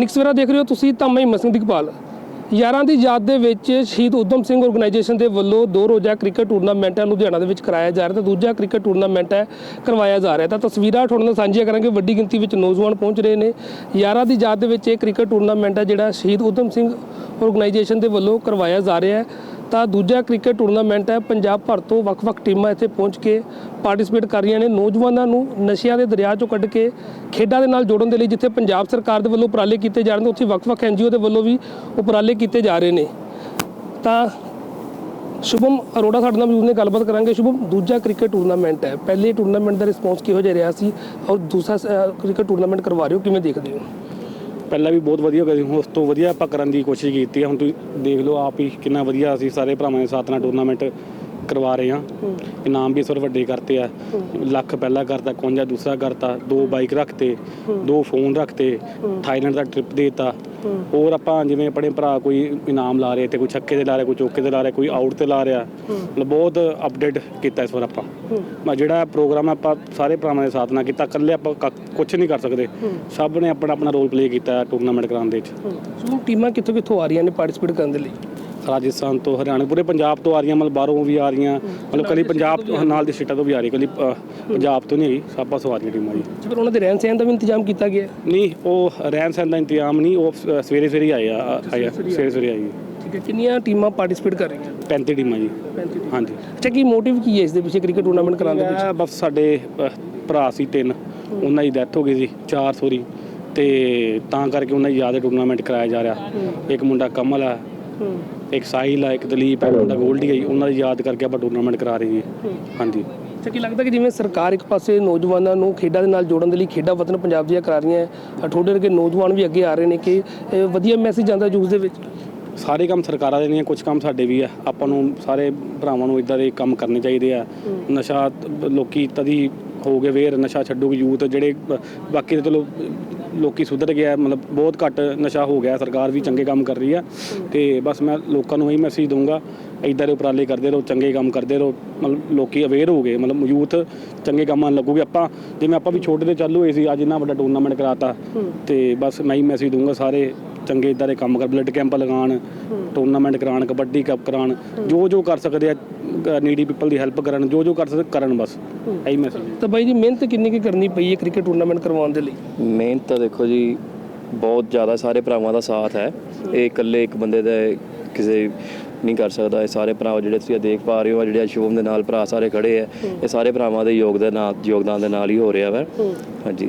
ਦੈਨਿਕ ਸਵੇਰਾ ਦੇਖ ਰਹੇ ਹੋ ਤੁਸੀਂ ਤਾਂ ਮੈਂ ਹਿੰਮਤ ਦਿਗਪਾਲ ਯਾਰਾਂ ਦੀ ਯਾਦ ਦੇ ਵਿੱਚ ਸ਼ਹੀਦ ਉਦਮ ਸਿੰਘ ਆਰਗੇਨਾਈਜੇਸ਼ਨ ਦੇ ਵੱਲੋਂ ਦੋ ਰੋਜ਼ਾ ਕ੍ਰਿਕਟ ਟੂਰਨਾਮੈਂਟ ਹੈ, ਲੁਧਿਆਣਾ ਦੇ ਵਿੱਚ ਕਰਾਇਆ ਜਾ ਰਿਹਾ ਤੇ ਦੂਜਾ ਕ੍ਰਿਕਟ ਟੂਰਨਾਮੈਂਟ ਹੈ, ਕਰਵਾਇਆ ਜਾ ਰਿਹਾ। ਤਾਂ ਤਸਵੀਰਾਂ ਤੁਹਾਡੇ ਨਾਲ ਸਾਂਝੀਆਂ ਕਰਾਂਗੇ। ਵੱਡੀ ਗਿਣਤੀ ਵਿੱਚ ਨੌਜਵਾਨ ਪਹੁੰਚ ਰਹੇ ਨੇ। ਯਾਰਾਂ ਦੀ ਯਾਦ ਦੇ ਵਿੱਚ ਇਹ ਕ੍ਰਿਕਟ ਟੂਰਨਾਮੈਂਟ ਹੈ, ਜਿਹੜਾ ਸ਼ਹੀਦ ਉਦਮ ਸਿੰਘ ਆਰਗੇਨਾਈਜੇਸ਼ਨ ਦੇ ਵੱਲੋਂ ਕਰਵਾਇਆ ਜਾ ਰਿਹਾ ਹੈ। ਤਾਂ ਦੂਜਾ ਕ੍ਰਿਕਟ ਟੂਰਨਾਮੈਂਟ ਹੈ। ਪੰਜਾਬ ਭਰ ਤੋਂ ਵੱਖ-ਵੱਖ ਟੀਮਾਂ ਇੱਥੇ ਪਹੁੰਚ ਕੇ ਪਾਰਟਿਸਿਪੇਟ ਕਰ ਰਹੀਆਂ ਨੇ। ਨੌਜਵਾਨਾਂ ਨੂੰ ਨਸ਼ਿਆਂ ਦੇ ਦਰਿਆ ਚੋਂ ਕੱਢ ਕੇ ਖੇਡਾਂ ਦੇ ਨਾਲ ਜੋੜਨ ਦੇ ਲਈ ਜਿੱਥੇ ਪੰਜਾਬ ਸਰਕਾਰ ਦੇ ਵੱਲੋਂ ਉਪਰਾਲੇ ਕੀਤੇ ਜਾ ਰਹੇ ਨੇ, ਉੱਥੇ ਵੱਖ-ਵੱਖ ਐਨਜੀਓ ਦੇ ਵੱਲੋਂ ਵੀ ਉਪਰਾਲੇ ਕੀਤੇ ਜਾ ਰਹੇ ਨੇ। ਤਾਂ ਸ਼ੁਭਮ ਅਰੋੜਾ ਸਾਡੇ ਨਾਲ ਮੌਜੂਦ ਨੇ, ਗੱਲਬਾਤ ਕਰਾਂਗੇ। ਸ਼ੁਭਮ, ਦੂਜਾ ਕ੍ਰਿਕਟ ਟੂਰਨਾਮੈਂਟ ਹੈ। ਪਹਿਲੇ ਟੂਰਨਾਮੈਂਟ ਦਾ ਰਿਸਪੌਂਸ ਕਿਹੋ ਜਿਹਾ ਰਿਹਾ ਸੀ? ਔਰ ਦੂਸਰਾ ਕ੍ਰਿਕਟ ਟੂਰਨਾਮੈਂਟ ਕਰਵਾ ਰਹੇ ਹੋ, ਕਿਵੇਂ ਦੇਖਦੇ ਹੋ? ਪਹਿਲਾਂ ਵੀ ਬਹੁਤ ਵਧੀਆ ਕਰੀ ਉਸ ਤੋਂ ਵਧੀਆ ਆਪਾਂ ਕਰਨ ਦੀ ਕੋਸ਼ਿਸ਼ ਕੀਤੀ ਹੈ ਹੁਣ ਤੁਸੀਂ ਦੇਖ ਲਓ, ਆਪ ਹੀ ਕਿੰਨਾ ਵਧੀਆ ਅਸੀਂ ਸਾਰੇ ਭਰਾਵਾਂ ਦੇ ਸਾਥ ਨਾਲ ਟੂਰਨਾਮੈਂਟ ਕਰਵਾ ਰਹੇ ਹਾਂ। ਇਨਾਮ ਵੀ ਸਰ ਵੱਡੇ ਕਰਤੇ ਆ। ਲੱਖ ਪਹਿਲਾ ਕਰਤਾ ਕੋਂਜਾ ਦੂਸਰਾ ਕਰਤਾ ਦੋ ਬਾਈਕ ਰੱਖਤੇ ਦੋ ਫੋਨ ਰੱਖਤੇ ਥਾਈਲੈਂਡ ਦਾ ਟ੍ਰਿਪ ਦੇਤਾ। ਹੋਰ ਆਪਾਂ ਜਿਵੇਂ ਆਪਣੇ ਭਰਾ ਕੋਈ ਇਨਾਮ ਲਾ ਰਹੇ ਤੇ ਕੋਈ ਛੱਕੇ ਤੇ ਲਾ ਰਿਹਾ ਕੋਈ ਚੌਕੇ ਤੇ ਲਾ ਰਿਹਾ ਕੋਈ ਆਊਟ ਤੇ ਲਾ ਰਿਹਾ ਮਤਲਬ ਬਹੁਤ ਅਪਡੇਟ ਕੀਤਾ ਇਸ ਵਾਰ ਆਪਾਂ। ਮੈਂ ਜਿਹੜਾ ਪ੍ਰੋਗਰਾਮ ਆਪਾਂ ਸਾਰੇ ਭਰਾਵਾਂ ਦੇ ਸਾਥ ਨਾਲ ਕੀਤਾ ਇਕੱਲੇ ਆਪਾਂ ਕੁਝ ਨਹੀਂ ਕਰ ਸਕਦੇ। ਸਭ ਨੇ ਆਪਣਾ ਆਪਣਾ ਰੋਲ ਪਲੇ ਕੀਤਾ ਟੂਰਨਾਮੈਂਟ ਕਰਾਉਣ ਦੇ ਵਿੱਚ। ਸ਼ੁਭਮ ਟੀਮਾਂ ਕਿੱਥੋਂ ਕਿੱਥੋਂ ਆ ਰਹੀਆਂ ਨੇ ਪਾਰਟਿਸਿਪੇਟ ਕਰਨ ਦੇ ਲਈ? ਰਾਜਸਥਾਨ ਤੋਂ ਹਰਿਆਣਾ ਪੂਰੇ ਪੰਜਾਬ ਤੋਂ ਆ ਰਹੀਆਂ ਮਤਲਬ ਬਾਹਰੋਂ ਵੀ ਆ ਰਹੀਆਂ ਮਤਲਬ ਕਦੀ ਪੰਜਾਬ ਨਾਲ ਦੀ ਸਟੇਟਾਂ ਤੋਂ ਵੀ ਆ ਰਹੀ ਅ, ਪੰਜਾਬ ਤੋਂ ਨਹੀਂ ਆਈ ਸਭ ਪਾਸੋਂ ਆ ਰਹੀਆਂ ਟੀਮਾਂ ਜੀ। ਉਹਨਾਂ ਦੇ ਰਹਿਣ ਸਹਿਣ ਦਾ ਵੀ ਇੰਤਜ਼ਾਮ ਕੀਤਾ ਗਿਆ? ਨਹੀਂ ਉਹ ਰਹਿਣ ਸਹਿਣ ਦਾ ਇੰਤਜ਼ਾਮ ਨਹੀਂ ਉਹ ਸਵੇਰੇ ਸਵੇਰੇ ਆਏ ਆ ਆਏ ਆ, ਸਵੇਰੇ ਸਵੇਰੇ ਆਈ ਠੀਕ ਹੈ ਕਿੰਨੀਆਂ ਟੀਮਾਂ ਪਾਰਟਿਸਿਪੇਟ ਕਰ ਰਹੀਆਂ? 35 ਟੀਮਾਂ ਜੀ। 35 ਹਾਂਜੀ। ਅੱਛਾ ਕੀ ਮੋਟਿਵ ਕੀ ਹੈ ਇਸ ਦੇ ਪਿੱਛੇ ਕ੍ਰਿਕਟ ਟੂਰਨਾਮੈਂਟ ਕਰਾਉਣ ਦੇ ਪਿੱਛੇ? ਬਸ ਸਾਡੇ ਭਰਾ ਸੀ ਤਿੰਨ ਉਹਨਾਂ ਦੀ ਡੈਥ ਹੋ ਗਈ ਸੀ ਚਾਰ ਸੋਰੀ ਤੇ ਤਾਂ ਕਰਕੇ ਉਹਨਾਂ ਦੀ ਯਾਦ ਟੂਰਨਾਮੈਂਟ ਕਰਾਇਆ ਜਾ ਰਿਹਾ। ਇੱਕ ਮੁੰਡਾ ਕਮਲ ਆ ਇੱਕ ਸਾਹਿਲ ਆ ਇੱਕ ਦਲੀਪ ਹੈ ਮੁੰਡਾ ਗੋਲਡੀ ਜੀ ਉਹਨਾਂ ਦੀ ਯਾਦ ਕਰਕੇ ਆਪਾਂ ਟੂਰਨਾਮੈਂਟ ਕਰਾ ਰਹੇ ਜੀ ਹਾਂਜੀ। ਅੱਛਾ ਕੀ ਲੱਗਦਾ ਕਿ ਜਿਵੇਂ ਸਰਕਾਰ ਇੱਕ ਪਾਸੇ ਨੌਜਵਾਨਾਂ ਨੂੰ ਖੇਡਾਂ ਦੇ ਨਾਲ ਜੋੜਨ ਦੇ ਲਈ ਖੇਡਾਂ ਵਤਨ ਪੰਜਾਬ ਦੀਆਂ ਕਰਾ ਰਹੀਆਂ ਹੈ ਠੋਡੇ ਵਰਗੇ ਨੌਜਵਾਨ ਵੀ ਅੱਗੇ ਆ ਰਹੇ ਨੇ ਕਿ ਇਹ ਵਧੀਆ ਮੈਸੇਜ ਜਾਂਦਾ ਯੂਥ ਦੇ ਵਿੱਚ? ਸਾਰੇ ਕੰਮ ਸਰਕਾਰਾਂ ਦੇ ਨਹੀਂ ਕੁਝ ਕੰਮ ਸਾਡੇ ਵੀ ਆ। ਆਪਾਂ ਨੂੰ ਸਾਰੇ ਭਰਾਵਾਂ ਨੂੰ ਇਦਾਂ ਦੇ ਕੰਮ ਕਰਨੇ ਚਾਹੀਦੇ ਆ। ਨਸ਼ਾ ਲੋਕੀ ਤਦੀ ਹੋ ਗਏ ਵੇਰ ਨਸ਼ਾ ਛੱਡੋਗੇ ਯੂਥ ਜਿਹੜੇ ਬਾਕੀ ਤਾਂ ਚਲੋ ਲੋਕੀ ਸੁਧਰ ਗਿਆ ਮਤਲਬ ਬਹੁਤ ਘੱਟ ਨਸ਼ਾ ਹੋ ਗਿਆ ਸਰਕਾਰ ਵੀ ਚੰਗੇ ਕੰਮ ਕਰ ਰਹੀ ਆ। ਤੇ ਬਸ ਮੈਂ ਲੋਕਾਂ ਨੂੰ ਇਹੀ ਮੈਸੇਜ ਦਊਂਗਾ ਇਦਾਂ ਦੇ ਉਪਰਾਲੇ ਕਰਦੇ ਰਹੋ ਚੰਗੇ ਕੰਮ ਕਰਦੇ ਰਹੋ ਮਤਲਬ ਲੋਕੀ ਅਵੇਅਰ ਹੋ ਗਏ ਮਤਲਬ ਯੂਥ ਚੰਗੇ ਕੰਮਾਂ ਨੂੰ ਲੱਗੂਗੇ। ਆਪਾਂ ਜਿਵੇਂ ਆਪਾਂ ਵੀ ਛੋਟੇ ਤੇ ਚਾਲੂ ਹੋਏ ਸੀ ਅੱਜ ਇੰਨਾ ਵੱਡਾ ਟੂਰਨਾਮੈਂਟ ਕਰਾਤਾ ਤੇ ਬਸ ਮੈਂ ਹੀ ਮੈਸੇਜ ਦਊਂਗਾ ਸਾਰੇ ਚੰਗੇ ਇਦਾਂ ਦੇ ਕੰਮ ਕਰ ਬਲੱਡ ਕੈਂਪ ਲਗਾਉਣ ਟੂਰਨਾਮੈਂਟ ਕਰਾਉਣ ਕਬੱਡੀ ਕੱਪ ਕਰਾਉਣ ਜੋ ਜੋ ਕਰ ਸਕਦੇ ਆ ਨੀਡੀ ਪੀਪਲ ਦੀ ਹੈਲਪ ਕਰਨ ਜੋ ਜੋ ਕਰ ਸਕਦੇ ਕਰਨ ਬਸ। ਇਹੀ ਮੈਸੇਜ ਤਾਂ ਬਾਈ ਜੀ ਮਿਹਨਤ ਕਿੰਨੀ ਕੁ ਕਰਨੀ ਪਈ ਹੈ ਕ੍ਰਿਕਟ ਟੂਰਨਾਮੈਂਟ ਕਰਵਾਉਣ ਦੇ ਲਈ? ਮਿਹਨਤ ਤਾਂ ਦੇਖੋ ਜੀ ਬਹੁਤ ਜ਼ਿਆਦਾ ਸਾਰੇ ਭਰਾਵਾਂ ਦਾ ਸਾਥ ਹੈ। ਇਹ ਇਕੱਲੇ ਇੱਕ ਬੰਦੇ ਦਾ ਕਿਸੇ ਨਹੀਂ ਕਰ ਸਕਦਾ। ਇਹ ਸਾਰੇ ਭਰਾ ਜਿਹੜੇ ਤੁਸੀਂ ਦੇਖ ਪਾ ਰਹੇ ਹੋ ਜਿਹੜੇ ਸ਼ੋਮ ਦੇ ਨਾਲ ਭਰਾ ਸਾਰੇ ਖੜੇ ਆ ਇਹ ਸਾਰੇ ਭਰਾਵਾਂ ਦੇ ਯੋਗਦਾਨ ਨਾਲ ਯੋਗਦਾਨ ਦੇ ਨਾਲ ਹੀ ਹੋ ਰਿਹਾ ਵਾ। ਹਾਂਜੀ।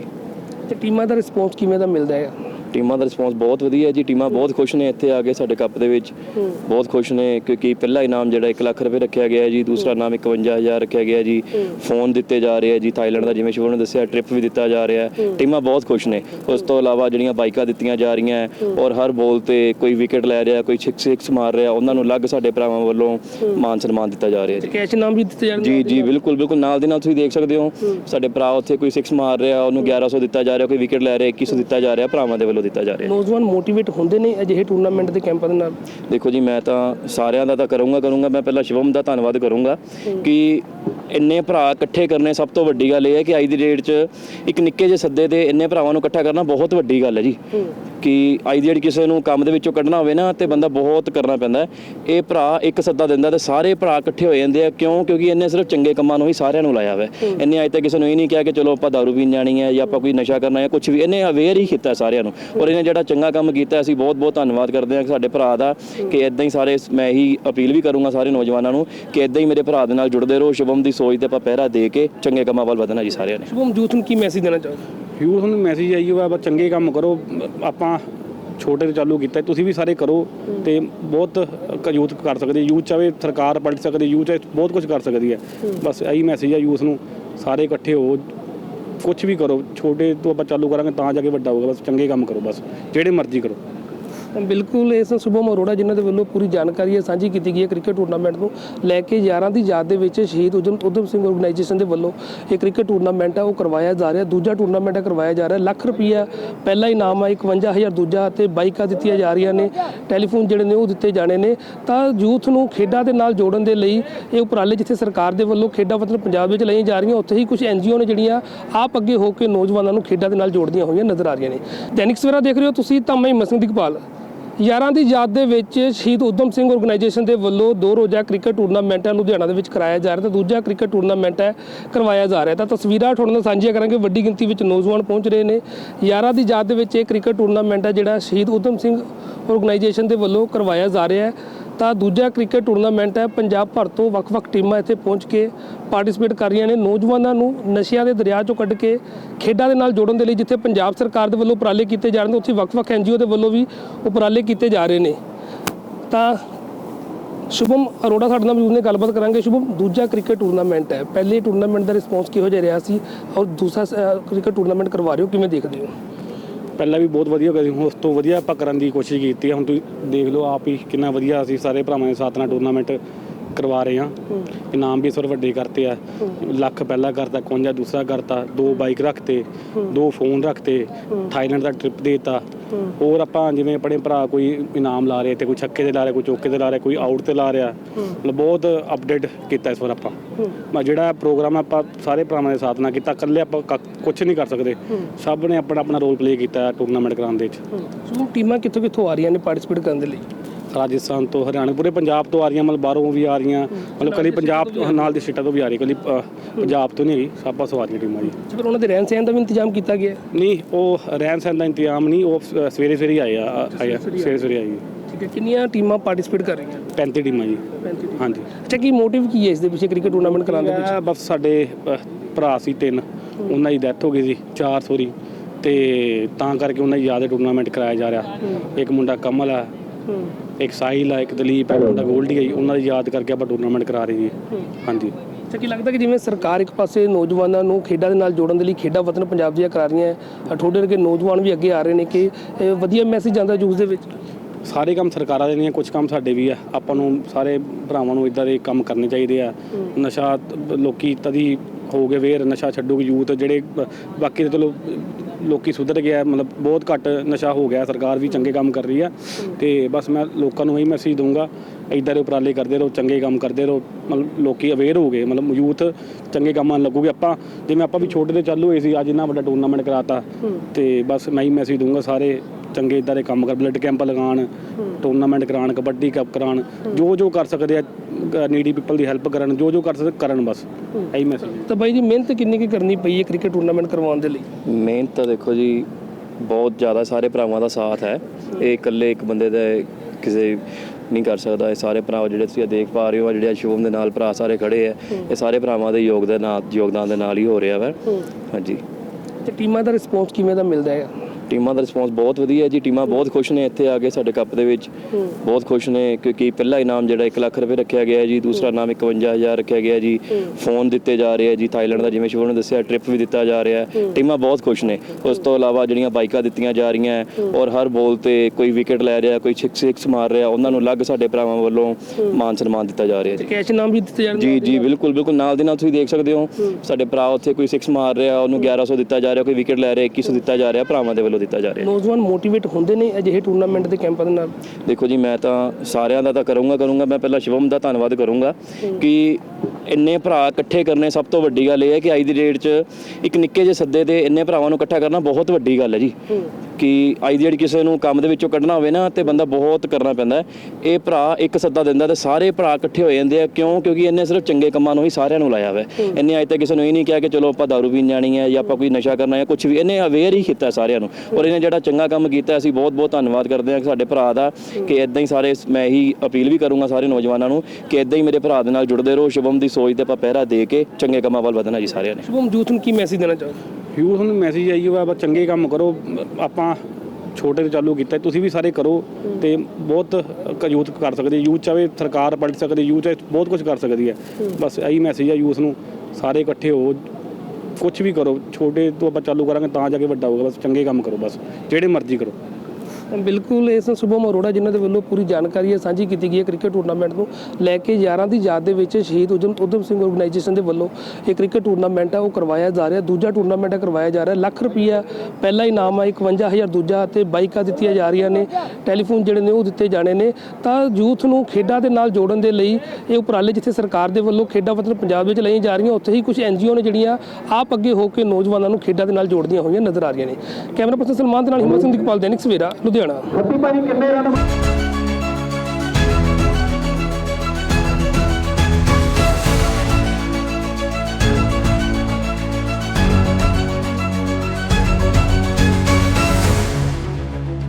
ਤੇ ਟੀਮਾਂ ਦਾ ਰਿਸਪੌਂਸ ਕਿਵੇਂ ਦਾ ਮਿਲਦਾ ਹੈ? ਟੀਮਾਂ ਦਾ ਰਿਸਪੌਂਸ ਬਹੁਤ ਵਧੀਆ ਹੈ ਜੀ। ਟੀਮਾਂ ਬਹੁਤ ਖੁਸ਼ ਨੇ ਇੱਥੇ ਆ ਕੇ ਸਾਡੇ ਕੱਪ ਦੇ ਵਿੱਚ। ਬਹੁਤ ਖੁਸ਼ ਨੇ ਕਿਉਂਕਿ ਪਹਿਲਾ ਇਨਾਮ ਜਿਹੜਾ 1 ਲੱਖ ਰੁਪਏ ਰੱਖਿਆ ਗਿਆ ਹੈ ਜੀ। ਦੂਸਰਾ ਇਨਾਮ 51000 ਰੱਖਿਆ ਗਿਆ ਜੀ। ਫੋਨ ਦਿੱਤੇ ਜਾ ਰਹੇ ਆ ਜੀ। ਥਾਈਲੈਂਡ ਦਾ ਜਿਵੇਂ ਸ਼ੋਰ ਨੇ ਦੱਸਿਆ ਟ੍ਰਿਪ ਵੀ ਦਿੱਤਾ ਜਾ ਰਿਹਾ ਹੈ। ਟੀਮਾਂ ਬਹੁਤ ਖੁਸ਼ ਨੇ। ਉਸ ਤੋਂ ਇਲਾਵਾ ਜਿਹੜੀਆਂ ਬਾਈਕਾਂ ਦਿੱਤੀਆਂ ਜਾ ਰਹੀਆਂ ਹੈ ਔਰ ਹਰ ਬੋਲ ਤੇ ਕੋਈ ਵਿਕਟ ਲੈ ਰਿਹਾ ਕੋਈ 6 6 ਮਾਰ ਰਿਹਾ ਉਹਨਾਂ ਨੂੰ ਅਲੱਗ ਸਾਡੇ ਭਰਾਵਾਂ ਵੱਲੋਂ ਮਾਨ ਸਨਮਾਨ ਦਿੱਤਾ ਜਾ ਰਿਹਾ ਜੀ। ਕੈਸ਼ ਨਾਮ ਵੀ ਦਿੱਤੇ ਜਾਣਗੇ ਜੀ ਜੀ ਬਿਲਕੁਲ ਬਿਲਕੁਲ। ਨਾਲ ਦੀ ਨਾਲ ਤੁਸੀਂ ਦੇਖ ਸਕਦੇ ਹੋ ਸਾਡੇ ਭਰਾ ਉੱਥੇ ਕੋਈ 6 ਮਾਰ ਰਿਹਾ ਉਹਨੂੰ 1100 ਦਿੱਤਾ ਜਾ ਰਿਹਾ ਕੋਈ ਵਿਕਟ ਲੈ ਰਿਹਾ 2100 ਦਿੱਤਾ ਜਾ ਰਿਹਾ ਭਰਾਵਾਂ ਦੇ ਵੱਲੋਂ ਦਿੱਤਾ ਜਾ ਰਿਹਾ ਨੌਜਵਾਨ ਮੋਟੀਵੇਟ ਹੁੰਦੇ ਨੇ ਅਜਿਹੇ ਟੂਰਨਾਮੈਂਟ ਦੇ ਕੈਂਪਾਂ ਦੇ ਨਾਲ? ਦੇਖੋ ਜੀ ਮੈਂ ਤਾਂ ਸਾਰਿਆਂ ਦਾ ਤਾਂ ਕਰੂੰਗਾ ਕਰੂੰਗਾ। ਮੈਂ ਪਹਿਲਾਂ ਸ਼ਿਵਮ ਦਾ ਧੰਨਵਾਦ ਕਰੂੰਗਾ ਕਿ ਇੰਨੇ ਭਰਾ ਇਕੱਠੇ ਕਰਨੇ ਸਭ ਤੋਂ ਵੱਡੀ ਗੱਲ ਇਹ ਹੈ ਕਿ ਅੱਜ ਦੀ ਡੇਟ 'ਚ ਇੱਕ ਨਿੱਕੇ ਜਿਹੇ ਸੱਦੇ ਤੇ ਇੰਨੇ ਭਰਾਵਾਂ ਨੂੰ ਇਕੱਠਾ ਕਰਨਾ ਬਹੁਤ ਵੱਡੀ ਗੱਲ ਹੈ ਜੀ। ਕਿ ਅੱਜ ਦੀ ਡੇਟ ਕਿਸੇ ਨੂੰ ਕੰਮ ਦੇ ਵਿੱਚੋਂ ਕੱਢਣਾ ਹੋਵੇ ਨਾ ਤੇ ਬੰਦਾ ਬਹੁਤ ਕਰਨਾ ਪੈਂਦਾ ਹੈ। ਇਹ ਭਰਾ ਇੱਕ ਸੱਦਾ ਦਿੰਦਾ ਤੇ ਸਾਰੇ ਭਰਾ ਇਕੱਠੇ ਹੋ ਜਾਂਦੇ ਆ। ਕਿਉਂ? ਕਿਉਂਕਿ ਇਹਨੇ ਸਿਰਫ ਚੰਗੇ ਕੰਮਾਂ ਨੂੰ ਹੀ ਸਾਰਿਆਂ ਨੂੰ ਲਾਇਆ ਹੋਇਆ ਇਹਨੇ ਅੱਜ ਤੱਕ ਕਿਸੇ ਨੂੰ ਇਹ ਨਹੀਂ ਕਿਹਾ ਕਿ ਚਲੋ ਆਪਾਂ ਦਾਰੂ ਪੀਣ ਜਾਣੀ ਹੈ ਜਾਂ ਆਪਾਂ ਕੋਈ ਨਸ਼ਾ ਕਰਨਾ ਹੈ ਕੁਝ ਵੀ। ਇਹਨੇ ਅਵੇਅਰ ਹੀ ਕੀਤਾ ਸਾਰਿਆਂ ਨੂੰ। ਔਰ ਇਹਨੇ ਜਿਹੜਾ ਚੰਗਾ ਕੰਮ ਕੀਤਾ ਅਸੀਂ ਬਹੁਤ ਬਹੁਤ ਧੰਨਵਾਦ ਕਰਦੇ ਹਾਂ ਸਾਡੇ ਭਰਾ ਦਾ ਕਿ ਇਦਾਂ ਹੀ ਸਾਰੇ ਮੈਂ ਇਹੀ ਅਪੀਲ ਵੀ ਕਰੂੰਗਾ ਸਾਰੇ ਨੌਜਵਾਨਾਂ ਨੂੰ ਕਿ ਇਦਾਂ ਹੀ ਮੇਰੇ ਭਰਾ ਦੇ ਨਾਲ ਜੁੜਦੇ ਰਹੋ। ਸ਼ੁਭਮ ਦੀ ਸੋਚ ਤੇ ਆਪਾਂ ਪਹਿਰਾ ਦੇ ਕੇ ਚੰਗੇ ਕੰਮਾਂ ਵੱਲ ਵਧਣਾ ਜੀ ਸਾਰਿਆਂ ਨੇ। ਸ਼ੁਭਮ ਯੂਥ ਨੂੰ ਕੀ ਮੈਸੇਜ ਦੇਣਾ ਚਾਹੋਗੇ? ਯੂਥ ਨੂੰ ਮੈਸੇਜ ਆਈ ਹੋਇਆ ਬਸ ਚੰਗੇ ਕੰਮ ਕਰੋ। ਆਪਾਂ ਛੋਟੇ ਤੋਂ ਚਾਲੂ ਕੀਤਾ ਤੁਸੀਂ ਵੀ ਸਾਰੇ ਕਰੋ ਤੇ ਬਹੁਤ ਯੂਥ ਕਰ ਸਕਦੇ, ਯੂਥ ਚਾਵੇ ਸਰਕਾਰ ਪਲਟ ਸਕਦੀ, ਯੂਥ ਚਾਹੇ ਬਹੁਤ ਕੁਝ ਕਰ ਸਕਦੀ ਹੈ। ਬਸ ਇਹੀ ਮੈਸੇਜ ਹੈ ਯੂਥ ਨੂੰ, ਸਾਰੇ ਇਕੱਠੇ ਹੋ ਕੁਝ ਵੀ ਕਰੋ, ਛੋਟੇ ਤੋਂ ਆਪਾਂ ਚਾਲੂ ਕਰਾਂਗੇ ਤਾਂ ਜਾ ਕੇ ਵੱਡਾ ਹੋਊਗਾ, ਬਸ ਚੰਗੇ ਕੰਮ ਕਰੋ, ਬਸ, ਜਿਹੜੇ ਮਰਜ਼ੀ ਕਰੋ। ਬਿਲਕੁਲ ਇਸ ਸੁਭਮ ਅਰੋੜਾ ਜਿਨ੍ਹਾਂ ਦੇ ਵੱਲੋਂ ਪੂਰੀ ਜਾਣਕਾਰੀ ਹੈ, ਸਾਂਝੀ ਕੀਤੀ ਗਈ ਹੈ ਕ੍ਰਿਕਟ ਟੂਰਨਾਮੈਂਟ ਨੂੰ ਲੈ ਕੇ ਯਾਰਾਂ ਦੀ ਯਾਦ ਦੇ ਵਿੱਚ ਸ਼ਹੀਦ ਉਦਮ ਉਦਮ ਸਿੰਘ ਆਰਗੇਨਾਈਜੇਸ਼ਨ ਦੇ ਵੱਲੋਂ ਇਹ ਕ੍ਰਿਕਟ ਟੂਰਨਾਮੈਂਟ ਆ, ਉਹ ਕਰਵਾਇਆ ਜਾ ਰਿਹਾ, ਦੂਜਾ ਟੂਰਨਾਮੈਂਟ ਹੈ ਕਰਵਾਇਆ ਜਾ ਰਿਹਾ, ਲੱਖ ਰੁਪਈਆ ਪਹਿਲਾ ਇਨਾਮ ਹੈ 51000 ਦੂਜਾ ਅਤੇ ਬਾਈਕਾਂ ਦਿੱਤੀਆਂ ਜਾ ਰਹੀਆਂ ਨੇ ਟੈਲੀਫੋਨ ਜਿਹੜੇ ਨੇ ਉਹ ਦਿੱਤੇ ਜਾਣੇ ਨੇ, ਤਾਂ ਯੂਥ ਨੂੰ ਖੇਡਾਂ ਦੇ ਨਾਲ ਜੋੜਨ ਦੇ ਲਈ ਇਹ ਉਪਰਾਲੇ ਜਿੱਥੇ ਸਰਕਾਰ ਦੇ ਵੱਲੋਂ ਖੇਡਾਂ ਵਤਨ ਪੰਜਾਬ ਵਿੱਚ ਲਈਆਂ ਜਾ ਰਹੀਆਂ, ਉੱਥੇ ਹੀ ਕੁਝ ਐਨਜੀਓ ਨੇ ਜਿਹੜੀਆਂ ਆਪ ਅੱਗੇ ਹੋ ਕੇ ਨੌਜਵਾਨਾਂ ਨੂੰ ਖੇਡਾਂ ਦੇ ਨਾਲ ਜੋੜਦੀਆਂ ਹੋਈਆਂ ਨਜ਼ਰ ਆ ਰਹੀਆਂ ਨੇ। ਦੈਨਿਕ ਸਵੇਰਾ ਦੇਖ ਰਹੇ ਹੋ ਤੁਸੀਂ ਤਾਂ ਮੈਂ ਮਸਿੰਘ ਦਿਗਪਾਲ ਯਾਰਾਂ ਦੀ ਯਾਦ ਦੇ ਵਿੱਚ ਸ਼ਹੀਦ ਉਦਮ ਸਿੰਘ ਆਰਗੇਨਾਈਜੇਸ਼ਨ ਦੇ ਵੱਲੋਂ ਦੋ ਰੋਜ਼ਾ ਕ੍ਰਿਕਟ ਟੂਰਨਾਮੈਂਟ ਹੈ ਲੁਧਿਆਣਾ ਦੇ ਵਿੱਚ ਕਰਾਇਆ ਜਾ ਰਿਹਾ ਤੇ ਦੂਜਾ ਕ੍ਰਿਕਟ ਟੂਰਨਾਮੈਂਟ ਹੈ ਕਰਵਾਇਆ ਜਾ ਰਿਹਾ। ਤਾਂ ਤਸਵੀਰਾਂ ਤੁਹਾਡੇ ਨਾਲ ਸਾਂਝੀਆਂ ਕਰਾਂਗੇ। ਵੱਡੀ ਗਿਣਤੀ ਵਿੱਚ ਨੌਜਵਾਨ ਪਹੁੰਚ ਰਹੇ ਨੇ। ਯਾਰਾਂ ਦੀ ਯਾਦ ਦੇ ਵਿੱਚ ਇਹ ਕ੍ਰਿਕਟ ਟੂਰਨਾਮੈਂਟ ਹੈ ਜਿਹੜਾ ਸ਼ਹੀਦ ਉਦਮ ਸਿੰਘ ਆਰਗੇਨਾਈਜੇਸ਼ਨ ਦੇ ਵੱਲੋਂ ਕਰਵਾਇਆ ਜਾ ਰਿਹਾ ਹੈ। ਤਾਂ ਦੂਜਾ ਕ੍ਰਿਕਟ ਟੂਰਨਾਮੈਂਟ ਹੈ। ਪੰਜਾਬ ਭਰ ਤੋਂ ਵੱਖ-ਵੱਖ ਟੀਮਾਂ ਇੱਥੇ ਪਹੁੰਚ ਕੇ ਪਾਰਟਿਸਿਪੇਟ ਕਰ ਰਹੀਆਂ ਨੇ। ਨੌਜਵਾਨਾਂ ਨੂੰ ਨਸ਼ਿਆਂ ਦੇ ਦਰਿਆ ਚੋਂ ਕੱਢ ਕੇ ਖੇਡਾਂ ਦੇ ਨਾਲ ਜੋੜਨ ਦੇ ਲਈ ਜਿੱਥੇ ਪੰਜਾਬ ਸਰਕਾਰ ਦੇ ਵੱਲੋਂ ਉਪਰਾਲੇ ਕੀਤੇ ਜਾ ਰਹੇ ਨੇ, ਉੱਥੇ ਵੱਖ-ਵੱਖ ਐਨਜੀਓ ਦੇ ਵੱਲੋਂ ਵੀ ਉਪਰਾਲੇ ਕੀਤੇ ਜਾ ਰਹੇ ਨੇ। ਤਾਂ ਸ਼ੁਭਮ ਅਰੋੜਾ ਸਾਡੇ ਨਾਲ ਮੌਜੂਦ ਨੇ, ਗੱਲਬਾਤ ਕਰਾਂਗੇ। ਸ਼ੁਭਮ, ਦੂਜਾ ਕ੍ਰਿਕਟ ਟੂਰਨਾਮੈਂਟ ਹੈ। ਪਹਿਲੇ ਟੂਰਨਾਮੈਂਟ ਦਾ ਰਿਸਪੌਂਸ ਕਿਹੋ ਜਿਹਾ ਰਿਹਾ ਸੀ? ਔਰ ਦੂਸਰਾ ਕ੍ਰਿਕਟ ਟੂਰਨਾਮੈਂਟ ਕਰਵਾ ਰਹੇ ਹੋ, ਕਿਵੇਂ ਦੇਖਦੇ ਹੋ? ਪਹਿਲਾਂ ਵੀ ਬਹੁਤ ਵਧੀਆ ਕਰੀ ਹੁਣ ਉਸ ਤੋਂ ਵਧੀਆ ਆਪਾਂ ਕਰਨ ਦੀ ਕੋਸ਼ਿਸ਼ ਕੀਤੀ ਹੈ ਹੁਣ ਤੁਸੀਂ ਦੇਖ ਲਓ ਆਪ ਹੀ ਕਿੰਨਾ ਵਧੀਆ ਅਸੀਂ ਸਾਰੇ ਭਰਾਵਾਂ ਦੇ ਸਾਥ ਨਾਲ ਟੂਰਨਾਮੈਂਟ ਕਰਵਾ ਰਹੇ ਹਾਂ। ਇਨਾਮ ਵੀ ਇਸ ਵਾਰ ਵੱਡੇ ਕਰਤੇ ਆ। ਲੱਖ ਪਹਿਲਾ ਕਰਤਾ 51 ਦੂਸਰਾ ਕਰਤਾ ਦੋ ਬਾਈਕ ਰੱਖਤੇ ਦੋ ਫੋਨ ਰੱਖਤੇ ਥਾਈਲੈਂਡ ਦਾ ਟ੍ਰਿਪ ਦੇਤਾ। ਹੋਰ ਆਪਾਂ ਜਿਵੇਂ ਆਪਣੇ ਭਰਾ ਕੋਈ ਇਨਾਮ ਲਾ ਰਹੇ ਤੇ ਕੋਈ ਛੱਕੇ ਤੇ ਲਾ ਰਿਹਾ ਕੋਈ ਚੌਕੇ ਤੇ ਲਾ ਰਿਹਾ ਕੋਈ ਆਊਟ ਤੇ ਲਾ ਰਿਹਾ ਮਤਲਬ ਬਹੁਤ ਅਪਡੇਟ ਕੀਤਾ ਇਸ ਵਾਰ ਆਪਾਂ। ਮੈਂ ਜਿਹੜਾ ਪ੍ਰੋਗਰਾਮ ਆਪਾਂ ਸਾਰੇ ਭਰਾਵਾਂ ਦੇ ਸਾਥ ਨਾਲ ਕੀਤਾ ਇਕੱਲੇ ਆਪਾਂ ਕੁਝ ਨਹੀਂ ਕਰ ਸਕਦੇ। ਸਭ ਨੇ ਆਪਣਾ ਆਪਣਾ ਰੋਲ ਪਲੇ ਕੀਤਾ ਟੂਰਨਾਮੈਂਟ ਕਰਾਉਣ ਦੇ ਵਿੱਚ। ਸ਼ੁਭਮ ਟੀਮਾਂ ਕਿੱਥੋਂ ਕਿੱਥੋਂ ਆ ਰਹੀਆਂ ਨੇ ਪਾਰਟਿਸਿਪੇਟ ਕਰਨ ਦੇ ਲਈ? ਰਾਜਸਥਾਨ ਤੋਂ ਹਰਿਆਣਾ ਪੂਰੇ ਪੰਜਾਬ ਤੋਂ ਆ ਰਹੀਆਂ ਮਤਲਬ ਬਾਹਰੋਂ ਵੀ ਆ ਰਹੀਆਂ ਮਤਲਬ ਕੱਲੀ ਪੰਜਾਬ ਨਾਲ ਦੀ ਸਟੇਟਾਂ ਤੋਂ ਵੀ ਆ ਰਹੀ ਕੱਲੀ ਪੰਜਾਬ ਤੋਂ ਨਹੀਂ ਹੈਗੀ ਸਭ ਪਾਸੋਂ ਆ ਰਹੀਆਂ ਟੀਮਾਂ ਜੀ। ਫਿਰ ਉਹਨਾਂ ਦੇ ਰਹਿਣ ਸਹਿਣ ਦਾ ਵੀ ਇੰਤਜ਼ਾਮ ਕੀਤਾ ਗਿਆ? ਨਹੀਂ ਉਹ ਰਹਿਣ ਸਹਿਣ ਦਾ ਇੰਤਜ਼ਾਮ ਨਹੀਂ ਉਹ ਸਵੇਰੇ ਸਵੇਰੇ ਆਏ ਆ ਸਵੇਰੇ ਸਵੇਰੇ ਆਏ ਜੀ। ਠੀਕ ਹੈ ਕਿੰਨੀਆਂ ਟੀਮਾਂ ਪਾਰਟਿਸਿਪੇਟ ਕਰ ਰਹੀਆਂ? 35 ਟੀਮਾਂ ਜੀ। 35 ਹਾਂਜੀ। ਅੱਛਾ ਕੀ ਮੋਟਿਵ ਕੀ ਹੈ ਇਸ ਦੇ ਪਿੱਛੇ ਕ੍ਰਿਕਟ ਟੂਰਨਾਮੈਂਟ ਕਰਾਉਣ ਦੇ ਪਿੱਛੇ? ਬਸ ਸਾਡੇ ਭਰਾ ਸੀ ਤਿੰਨ ਉਹਨਾਂ ਦੀ ਡੈਥ ਹੋ ਗਈ ਸੀ ਚਾਰ ਸੋਰੀ ਤੇ ਤਾਂ ਕਰਕੇ ਉਹਨਾਂ ਦੀ ਯਾਦ ਟੂਰਨਾਮੈਂਟ ਕਰਾਇਆ ਜਾ ਰਿਹਾ। ਇੱਕ ਮੁੰਡਾ ਕਮਲ ਆ ਇੱਕ ਸਾਹਿਲ ਆ ਇੱਕ ਦਲੀਪ ਹੈ ਮੁੰਡਾ ਗੋਲਡੀ ਹੈ ਜੀ, ਉਹਨਾਂ ਦੀ ਯਾਦ ਕਰਕੇ ਆਪਾਂ ਟੂਰਨਾਮੈਂਟ ਕਰਾ ਰਹੇ ਜੀ ਹਾਂਜੀ। ਅੱਛਾ ਕੀ ਲੱਗਦਾ ਕਿ ਜਿਵੇਂ ਸਰਕਾਰ ਇੱਕ ਪਾਸੇ ਨੌਜਵਾਨਾਂ ਨੂੰ ਖੇਡਾਂ ਦੇ ਨਾਲ ਜੋੜਨ ਦੇ ਲਈ ਖੇਡਾਂ ਵਤਨ ਪੰਜਾਬ ਦੀਆਂ ਕਰਾ ਰਹੀਆਂ ਹੈ ਠੋਡੇ ਵਰਗੇ ਨੌਜਵਾਨ ਵੀ ਅੱਗੇ ਆ ਰਹੇ ਨੇ ਕਿ ਇਹ ਵਧੀਆ ਮੈਸੇਜ ਜਾਂਦਾ ਯੂਥ ਦੇ ਵਿੱਚ? ਸਾਰੇ ਕੰਮ ਸਰਕਾਰਾਂ ਦੇ ਨਹੀਂ ਕੁਝ ਕੰਮ ਸਾਡੇ ਵੀ ਆ ਆਪਾਂ ਨੂੰ ਸਾਰੇ ਭਰਾਵਾਂ ਨੂੰ ਇਦਾਂ ਦੇ ਕੰਮ ਕਰਨੇ ਚਾਹੀਦੇ ਆ। ਨਸ਼ਾ ਤ- ਲੋਕੀ ਤਦੀ ਹੋ ਗਏ ਵੇਰ ਨਸ਼ਾ ਛੱਡੂਗੇ ਯੂਥ ਜਿਹੜੇ ਬ- ਬਾਕੀ ਤਾਂ ਚਲੋ ਲੋਕੀ ਸੁਧਰ ਗਿਆ ਮਤਲਬ ਬਹੁਤ ਘੱਟ ਨਸ਼ਾ ਹੋ ਗਿਆ ਸਰਕਾਰ ਵੀ ਚੰਗੇ ਕੰਮ ਕਰ ਰਹੀ ਆ। ਤੇ ਬਸ ਮੈਂ ਲੋਕਾਂ ਨੂੰ ਇਹੀ ਮੈਸੇਜ ਦਊਂਗਾ ਇਦਾਂ ਦੇ ਉਪਰਾਲੇ ਕਰਦੇ ਰਹੋ ਚੰਗੇ ਕੰਮ ਕਰਦੇ ਰਹੋ ਮਤਲਬ ਲੋਕੀ ਅਵੇਅਰ ਹੋ ਗਏ ਮਤਲਬ ਯੂਥ ਚੰਗੇ ਕੰਮਾਂ ਨੂੰ ਲੱਗੂਗੇ। ਆਪਾਂ ਜਿਵੇਂ ਆਪਾਂ ਵੀ ਛੋਟੇ ਤੇ ਚਾਲੂ ਹੋਏ ਸੀ ਅੱਜ ਇੰਨਾ ਵੱਡਾ ਟੂਰਨਾਮੈਂਟ ਕਰਾਤਾ ਤੇ ਬਸ ਮੈਂ ਹੀ ਮੈਸੇਜ ਦਊਂਗਾ ਸਾਰੇ ਚੰਗੇ ਇਦਾਂ ਦੇ ਕੰਮ ਕਰ ਬਲੱਡ ਕੈਂਪ ਲਗਾਉਣ ਟੂਰਨਾਮੈਂਟ ਕਰਾਉਣ ਕਬੱਡੀ ਕੱਪ ਕਰਾਉਣ ਜੋ ਜੋ ਕਰ ਸਕਦੇ ਆ ਨੀਡੀ ਪੀਪਲ ਦੀ ਹੈਲਪ ਕਰਨ ਜੋ ਜੋ ਕਰ ਸਕਦੇ ਕਰਨ ਬਸ। ਇਹੀ ਮੈਸੇਜ ਤਾਂ ਬਾਈ ਜੀ ਮਿਹਨਤ ਕਿੰਨੀ ਕੀ ਕਰਨੀ ਪਈ ਹੈ ਕ੍ਰਿਕਟ ਟੂਰਨਾਮੈਂਟ ਕਰਵਾਉਣ ਦੇ ਲਈ? ਮਿਹਨਤ ਤਾਂ ਦੇਖੋ ਜੀ ਬਹੁਤ ਜ਼ਿਆਦਾ ਸਾਰੇ ਭਰਾਵਾਂ ਦਾ ਸਾਥ ਹੈ। ਇਹ ਇਕੱਲੇ ਇੱਕ ਬੰਦੇ ਦਾ ਕਿਸੇ ਨਹੀਂ ਕਰ ਸਕਦਾ। ਇਹ ਸਾਰੇ ਭਰਾ ਜਿਹੜੇ ਤੁਸੀਂ ਦੇਖ ਪਾ ਰਹੇ ਹੋ ਜਿਹੜੇ ਸ਼ੋਮ ਦੇ ਨਾਲ ਭਰਾ ਸਾਰੇ ਖੜੇ ਆ ਇਹ ਸਾਰੇ ਭਰਾਵਾਂ ਦੇ ਯੋਗਦਾਨ ਨਾਲ ਯੋਗਦਾਨ ਦੇ ਨਾਲ ਹੀ ਹੋ ਰਿਹਾ ਵਾ। ਹਾਂਜੀ। ਤੇ ਟੀਮਾਂ ਦਾ ਰਿਸਪੌਂਸ ਕਿਵੇਂ ਦਾ ਮਿਲਦਾ ਹੈ ਟੀਮਾਂ ਦਾ ਰਿਸਪੌਂਸ ਬਹੁਤ ਵਧੀਆ ਹੈ ਜੀ। ਟੀਮਾਂ ਬਹੁਤ ਖੁਸ਼ ਨੇ ਇੱਥੇ ਆ ਕੇ ਸਾਡੇ ਕੱਪ ਦੇ ਵਿੱਚ। ਬਹੁਤ ਖੁਸ਼ ਨੇ ਕਿਉਂਕਿ ਪਹਿਲਾ ਇਨਾਮ ਜਿਹੜਾ 1 ਲੱਖ ਰੁਪਏ ਰੱਖਿਆ ਗਿਆ ਹੈ ਜੀ। ਦੂਸਰਾ ਇਨਾਮ 51000 ਰੱਖਿਆ ਗਿਆ ਜੀ। ਫੋਨ ਦਿੱਤੇ ਜਾ ਰਹੇ ਆ ਜੀ। ਥਾਈਲੈਂਡ ਦਾ ਜਿਵੇਂ ਸ਼ਿਵਨ ਨੇ ਦੱਸਿਆ ਟ੍ਰਿਪ ਵੀ ਦਿੱਤਾ ਜਾ ਰਿਹਾ। ਹੈ। ਟੀਮਾਂ ਬਹੁਤ ਖੁਸ਼ ਨੇ। ਉਸ ਤੋਂ ਇਲਾਵਾ ਜਿਹੜੀਆਂ ਬਾਈਕਾਂ ਦਿੱਤੀਆਂ ਜਾ ਰਹੀਆਂ ਹੈ ਔਰ ਹਰ ਬੋਲ ਤੇ ਕੋਈ ਵਿਕਟ ਲੈ ਰਿਹਾ ਕੋਈ 6 6 ਮਾਰ ਰਿਹਾ ਉਹਨਾਂ ਨੂੰ ਅਲੱਗ ਸਾਡੇ ਭਰਾਵਾਂ ਵੱਲੋਂ ਮਾਨ ਸਨਮਾਨ ਦਿੱਤਾ ਜਾ ਰਿਹਾ ਜੀ। ਕੈਸ਼ ਇਨਾਮ ਵੀ ਦਿੱਤੇ ਜਾਣਗੇ ਜੀ ਜੀ ਬਿਲਕੁਲ ਬਿਲਕੁਲ। ਨਾਲ ਦੀ ਨਾਲ ਤੁਸੀਂ ਦੇਖ ਸਕਦੇ ਹੋ। ਸਾਡੇ ਭਰਾ ਉੱਥੇ ਕੋਈ 6 ਮਾਰ ਰਿਹਾ ਉਹਨੂੰ 1100 ਦਿੱਤਾ ਜਾ ਰਿਹਾ ਕੋਈ ਵਿਕਟ ਲੈ ਰਿਹਾ 2100 ਦਿੱਤਾ ਜਾ ਰਿਹਾ ਭਰਾਵਾਂ ਦੇ ਵੱਲੋਂ ਦਿੱਤਾ ਜਾ ਰਿਹਾ ਨੌਜਵਾਨ ਮੋਟੀਵੇਟ ਹੁੰਦੇ ਨੇ ਅਜਿਹੇ ਟੂਰਨਾਮੈਂਟ ਦੇ ਕੈਂਪਾਂ ਦੇ ਨਾਲ? ਦੇਖੋ ਜੀ ਮੈਂ ਤਾਂ ਸਾਰਿਆਂ ਦਾ ਤਾਂ ਕਰੂੰਗਾ ਕਰੂੰਗਾ। ਮੈਂ ਪਹਿਲਾਂ ਸ਼ਿਵਮ ਦਾ ਧੰਨਵਾਦ ਕਰੂੰਗਾ ਕਿ ਇੰਨੇ ਭਰਾ ਇਕੱਠੇ ਕਰਨੇ ਸਭ ਤੋਂ ਵੱਡੀ ਗੱਲ ਇਹ ਹੈ ਕਿ ਅੱਜ ਦੀ ਡੇਟ 'ਚ ਇੱਕ ਨਿੱਕੇ ਜਿਹੇ ਸੱਦੇ ਤੇ ਇੰਨੇ ਭਰਾਵਾਂ ਨੂੰ ਇਕੱਠਾ ਕਰਨਾ ਬਹੁਤ ਵੱਡੀ ਗੱਲ ਹੈ ਜੀ। ਕਿ ਅੱਜ ਦੀ ਡੇਟ ਕਿਸੇ ਨੂੰ ਕੰਮ ਦੇ ਵਿੱਚੋਂ ਕੱਢਣਾ ਹੋਵੇ ਨਾ ਤੇ ਬੰਦਾ ਬਹੁਤ ਕਰਨਾ ਪੈਂਦਾ ਹੈ। ਇਹ ਭਰਾ ਇੱਕ ਸੱਦਾ ਦਿੰਦਾ ਤੇ ਸਾਰੇ ਭਰਾ ਇਕੱਠੇ ਹੋ ਜਾਂਦੇ ਆ। ਕਿਉਂ? ਕਿਉਂਕਿ ਇਹਨੇ ਸਿਰਫ ਚੰਗੇ ਕੰਮਾਂ ਨੂੰ ਹੀ ਸਾਰਿਆਂ ਨੂੰ ਲਾਇਆ ਹੋਇਆ ਹੈ। ਇਹਨੇ ਅੱਜ ਤੱਕ ਕਿਸੇ ਨੂੰ ਇਹ ਨਹੀਂ ਕਿਹਾ ਕਿ ਚਲੋ ਆਪਾਂ ਦਾਰੂ ਪੀਣ ਜਾਣੀ ਹੈ ਜਾਂ ਆਪਾਂ ਕੋਈ ਨਸ਼ਾ ਕਰਨਾ ਹੈ ਕੁਝ ਵੀ। ਇਹਨੇ ਅਵੇਅਰ ਹੀ ਕੀਤਾ ਸਾਰਿਆਂ ਨੂੰ। ਔਰ ਇਹਨੇ ਜਿਹੜਾ ਚੰਗਾ ਕੰਮ ਕੀਤਾ ਅਸੀਂ ਬਹੁਤ ਬਹੁਤ ਧੰਨਵਾਦ ਕਰਦੇ ਹਾਂ ਸਾਡੇ ਭਰਾ ਦਾ ਕਿ ਇਦਾਂ ਹੀ ਸਾਰੇ ਮੈਂ ਹੀ ਅਪੀਲ ਵੀ ਕਰੂੰਗਾ ਸਾਰੇ ਨੌਜਵਾਨਾਂ ਨੂੰ ਕਿ ਇਦਾਂ ਹੀ ਮੇਰੇ ਭਰਾ ਦੇ ਨਾਲ ਜੁੜਦੇ ਰਹੋ। ਸ਼ੁਭਮ ਦੀ ਸੋਚ ਤੇ ਆਪਾਂ ਪਹਿਰਾ ਦੇ ਕੇ ਚੰਗੇ ਕੰਮਾਂ ਵੱਲ ਵਧਣਾ ਜੀ ਸਾਰਿਆਂ ਨੇ। ਸ਼ੁਭਮ ਯੂਥ ਨੂੰ ਕੀ ਮੈਸੇਜ ਦੇਣਾ ਚਾਹੋਗੇ? ਯੂਥ ਨੂੰ ਮੈਸੇਜ ਆਈ ਹੋਇਆ ਬਸ ਚੰਗੇ ਕੰਮ ਕਰੋ। ਆਪਾਂ ਛੋਟੇ ਤੋਂ ਚਾਲੂ ਕੀਤਾ ਤੁਸੀਂ ਵੀ ਸਾਰੇ ਕਰੋ ਤੇ ਬਹੁਤ ਯੂਥ ਕਰ ਸਕਦੇ ਯੂਥ ਚਾਵੇ ਸਰਕਾਰ ਪੜ ਸਕਦੀ ਯੂਥ ਬਹੁਤ ਕੁਝ ਕਰ ਸਕਦੀ ਹੈ। ਬਸ ਇਹੀ ਮੈਸੇਜ ਆ ਯੂਥ ਨੂੰ ਸਾਰੇ ਇਕੱਠੇ ਹੋ ਕੁਝ ਵੀ ਕਰੋ ਛੋਟੇ ਤੋਂ ਆਪਾਂ ਚਾਲੂ ਕਰਾਂਗੇ ਤਾਂ ਜਾ ਕੇ ਵੱਡਾ ਹੋਊਗਾ ਬਸ ਚੰਗੇ ਕੰਮ ਕਰੋ ਬਸ ਜਿਹੜੇ ਮਰਜ਼ੀ ਕਰੋ। ਬਿਲਕੁਲ ਇਸ ਸੁਭਮ ਅਰੋੜਾ ਜਿਨ੍ਹਾਂ ਦੇ ਵੱਲੋਂ ਪੂਰੀ ਜਾਣਕਾਰੀ ਹੈ, ਸਾਂਝੀ ਕੀਤੀ ਗਈ ਹੈ ਕ੍ਰਿਕਟ ਟੂਰਨਾਮੈਂਟ ਨੂੰ ਲੈ ਕੇ ਯਾਰਾਂ ਦੀ ਯਾਦ ਦੇ ਵਿੱਚ ਸ਼ਹੀਦ ਉਦਮ ਉਦਮ ਸਿੰਘ ਆਰਗੇਨਾਈਜੇਸ਼ਨ ਦੇ ਵੱਲੋਂ ਇਹ ਕ੍ਰਿਕਟ ਟੂਰਨਾਮੈਂਟ ਹੈ ਉਹ ਕਰਵਾਇਆ ਜਾ ਰਿਹਾ, ਦੂਜਾ ਟੂਰਨਾਮੈਂਟ ਹੈ ਕਰਵਾਇਆ ਜਾ ਰਿਹਾ, ਲੱਖ ਰੁਪਈਆ ਪਹਿਲਾ ਇਨਾਮ ਹੈ 51000 ਦੂਜਾ ਤੇ ਬਾਈਕਾਂ ਦਿੱਤੀਆਂ ਜਾ ਰਹੀਆਂ ਨੇ, ਟੈਲੀਫੋਨ ਜਿਹੜੇ ਨੇ ਉਹ ਦਿੱਤੇ ਜਾਣੇ ਨੇ, ਤਾਂ ਯੂਥ ਨੂੰ ਖੇਡਾਂ ਦੇ ਨਾਲ ਜੋੜਨ ਦੇ ਲਈ ਇਹ ਉਪਰਾਲੇ ਜਿੱਥੇ ਸਰਕਾਰ ਦੇ ਵੱਲੋਂ ਖੇਡਾਂ ਵਤਨ ਪੰਜਾਬ ਵਿੱਚ ਲਾਈਆਂ ਜਾ ਰਹੀਆਂ, ਉੱਥੇ ਹੀ ਕੁਝ ਐਨਜੀਓ ਨੇ ਜਿਹੜੀਆਂ ਆਪ ਅੱਗੇ ਹੋ ਕੇ ਨੌਜਵਾਨਾਂ ਨੂੰ ਖੇਡਾਂ ਦੇ ਨਾਲ ਜੋੜਦੀਆਂ ਹੋਈਆਂ ਨਜ਼ਰ ਆ ਰਹੀਆਂ ਨੇ। ਕੈਮਰਾ ਪਰਸਨ ਸਲਮਾਨ ਦੇ ਨਾਲ ਹਿੰਮਤ ਸਿੰਘ ਦੀਪਾਲ ਦੈਨਿਕ ਸਵੇਰਾ, ਲੁਧਿਆਣਾ। ਜਾਣਾ। ਸੱਤੀ ਭਾਜੀ ਕਿੰਨੇ ਰਨ?